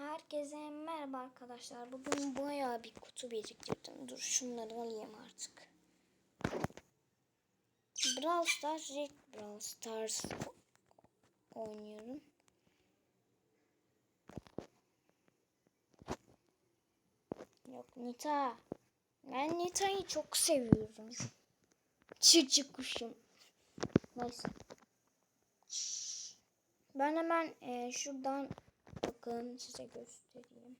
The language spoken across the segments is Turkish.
Herkese merhaba arkadaşlar. Bugün bayağı bir kutu biriktirdim. Dur şunları alayım artık. Brawl Stars, Red Brawl Stars oynuyorum. Yok Nita. Ben Nita'yı çok seviyorum. Çiçek kuşum. Neyse. Ben hemen e, şuradan bakın size göstereyim.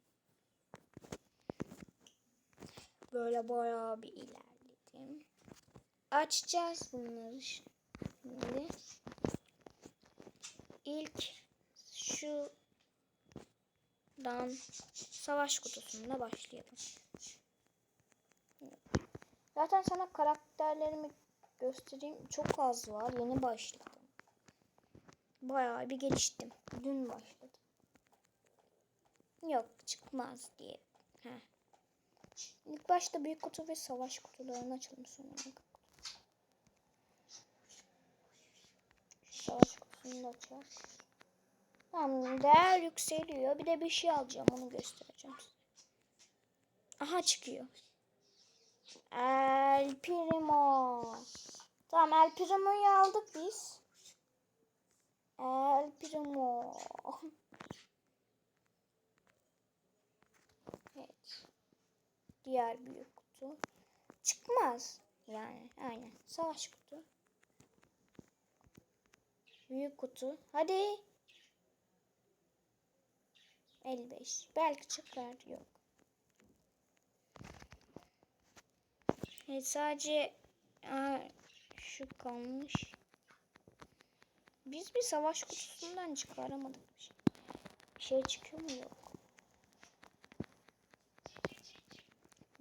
Böyle bayağı bir ilerledim. Açacağız bunları şimdi. İlk şuradan savaş kutusunda başlayalım. Zaten sana karakterlerimi göstereyim. Çok az var. Yeni başladım. Bayağı bir geliştim. Dün başladım. Yok çıkmaz diye. Heh. İlk başta büyük kutu ve savaş kutularını açalım sonra. Savaş kutusunu da açalım. Tamam değer yükseliyor. Bir de bir şey alacağım onu göstereceğim size. Aha çıkıyor. El Primo. Tamam El Primo'yu aldık biz. El Primo. Evet. Diğer büyük kutu. Çıkmaz. Yani aynen. Savaş kutu. Büyük kutu. Hadi. 55. Belki çıkar. Yok. Evet sadece aa, şu kalmış. Biz bir savaş kutusundan çıkaramadık bir şey. Bir şey çıkıyor mu yok.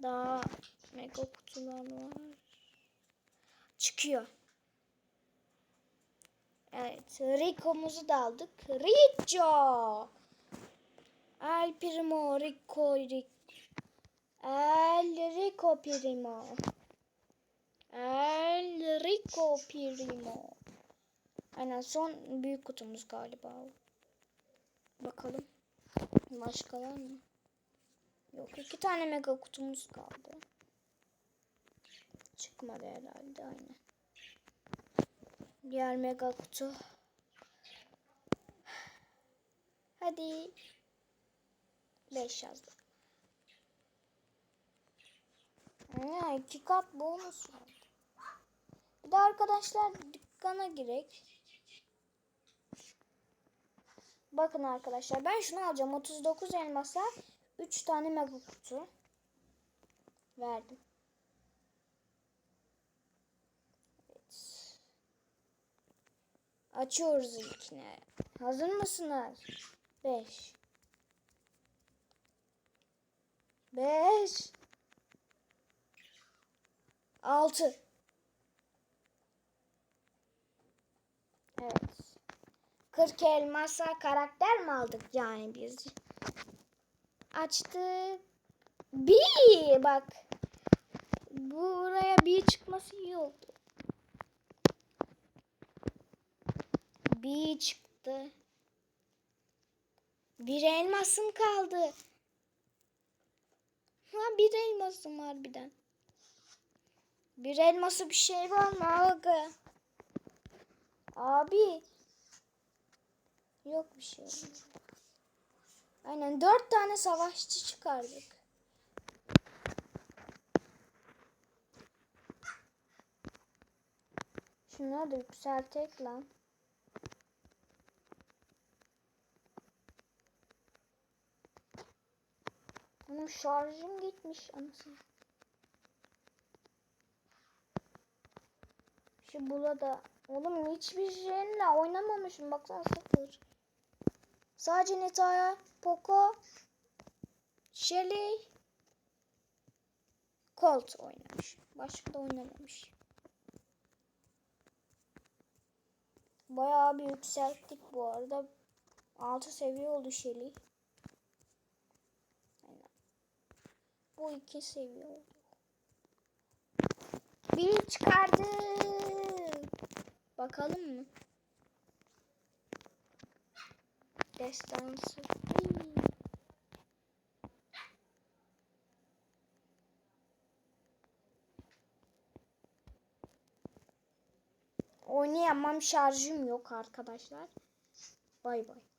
Daha mega kutular var. Çıkıyor. Evet, Rico'muzu da aldık. Rico! El Primo, Rico, Rico. El Rico Primo. El Rico Primo. Aynen son büyük kutumuz galiba. Bakalım. Başka var mı? Yok iki tane mega kutumuz kaldı. Çıkmadı herhalde aynen. Diğer mega kutu. Hadi. 5 yazdım. Ya iki kat bonus var. Bir de arkadaşlar dükkana girek. Bakın arkadaşlar ben şunu alacağım. 39 elmasa 3 tane mega kutu verdim. Evet. Açıyoruz ilkini. Hazır mısınız? 5 5 6 Evet. 40 elmasa karakter mi aldık yani biz? Açtık. Bir bak. Buraya bir çıkması iyi oldu. Bir çıktı. Bir elmasım kaldı. Ha bir elmasım harbiden. Bir elması bir şey var mı abi? Abi. Yok bir şey. Aynen dört tane savaşçı çıkardık. Şunları da yükseltek lan. Benim şarjım gitmiş anasını. Şu bula da. Oğlum hiçbir şeyle oynamamışım. Baksana sıfır. Sadece Netaya, Poco, Shelly, Colt oynamış. Başka da oynamamış. Bayağı bir yükselttik bu arada. 6 seviye oldu Shelly. Bu iki seviye oldu. Bir çıkardı. Bakalım mı? Destansı. Oynayamam şarjım yok arkadaşlar. Bay bay.